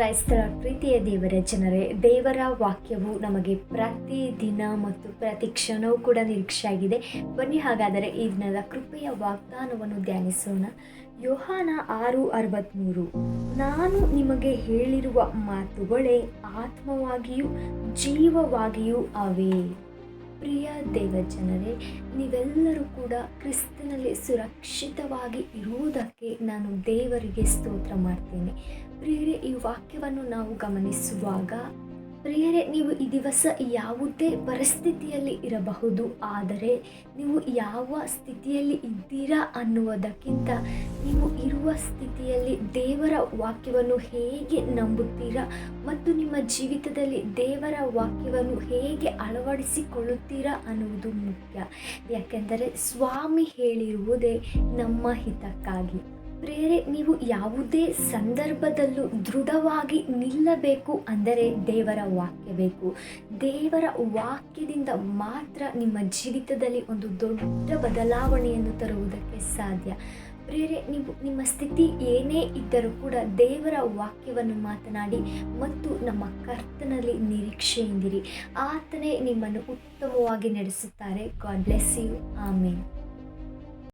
ಕ್ರೈಸ್ತರ ಪ್ರೀತಿಯ ದೇವರ ಜನರೇ, ದೇವರ ವಾಕ್ಯವು ನಮಗೆ ಪ್ರತಿ ದಿನ ಮತ್ತು ಪ್ರತಿ ಕ್ಷಣವೂ ಕೂಡ ನಿರೀಕ್ಷೆಯಾಗಿದೆ. ಬನ್ನಿ ಹಾಗಾದರೆ ಈ ದಿನದ ಕೃಪೆಯ ವಾಗ್ದಾನವನ್ನು ಧ್ಯಾನಿಸೋಣ. ಯೋಹಾನ ಆರು ಅರವತ್ತ್ಮೂರು ನಾನು ನಿಮಗೆ ಹೇಳಿರುವ ಮಾತುಗಳೇ ಆತ್ಮವಾಗಿಯೂ ಜೀವವಾಗಿಯೂ ಅವೆ. ಪ್ರಿಯ ದೇವಜನರೇ ನೀವೆಲ್ಲರೂ ಕೂಡ ಕ್ರಿಸ್ತನಲ್ಲಿ ಸುರಕ್ಷಿತವಾಗಿ ಇರುವುದಕ್ಕೆ ನಾನು ದೇವರಿಗೆ ಸ್ತೋತ್ರ ಮಾಡ್ತೇನೆ. ಪ್ರಿಯರೇ, ಈ ವಾಕ್ಯವನ್ನು ನಾವು ಗಮನಿಸುವಾಗ ಪ್ರಿಯರೇ, ನೀವು ಈ ದಿವಸ ಯಾವುದೇ ಪರಿಸ್ಥಿತಿಯಲ್ಲಿ ಇರಬಹುದು. ಆದರೆ ನೀವು ಯಾವ ಸ್ಥಿತಿಯಲ್ಲಿ ಇದ್ದೀರಾ ಅನ್ನುವುದಕ್ಕಿಂತ ನೀವು ಇರುವ ಸ್ಥಿತಿಯಲ್ಲಿ ದೇವರ ವಾಕ್ಯವನ್ನು ಹೇಗೆ ನಂಬುತ್ತೀರಾ ಮತ್ತು ನಿಮ್ಮ ಜೀವಿತದಲ್ಲಿ ದೇವರ ವಾಕ್ಯವನ್ನು ಹೇಗೆ ಅಳವಡಿಸಿಕೊಳ್ಳುತ್ತೀರಾ ಅನ್ನುವುದು ಮುಖ್ಯ. ಯಾಕೆಂದರೆ ಸ್ವಾಮಿ ಹೇಳಿರುವುದೇ ನಮ್ಮ ಹಿತಕ್ಕಾಗಿ. ಪ್ರೇರೆ, ನೀವು ಯಾವುದೇ ಸಂದರ್ಭದಲ್ಲೂ ದೃಢವಾಗಿ ನಿಲ್ಲಬೇಕು ಅಂದರೆ ದೇವರ ವಾಕ್ಯ ಬೇಕು. ದೇವರ ವಾಕ್ಯದಿಂದ ಮಾತ್ರ ನಿಮ್ಮ ಜೀವಿತದಲ್ಲಿ ಒಂದು ದೊಡ್ಡ ಬದಲಾವಣೆಯನ್ನು ತರುವುದಕ್ಕೆ ಸಾಧ್ಯ. ಪ್ರೇರೆ, ನೀವು ನಿಮ್ಮ ಸ್ಥಿತಿ ಏನೇ ಇದ್ದರೂ ಕೂಡ ದೇವರ ವಾಕ್ಯವನ್ನು ಮಾತನಾಡಿ ಮತ್ತು ನಮ್ಮ ಕರ್ತನಲ್ಲಿ ನಿರೀಕ್ಷೆಯಿಂದಿರಿ. ಆತನೇ ನಿಮ್ಮನ್ನು ಉತ್ತಮವಾಗಿ ನಡೆಸುತ್ತಾರೆ. God bless you. ಆಮೇನ್.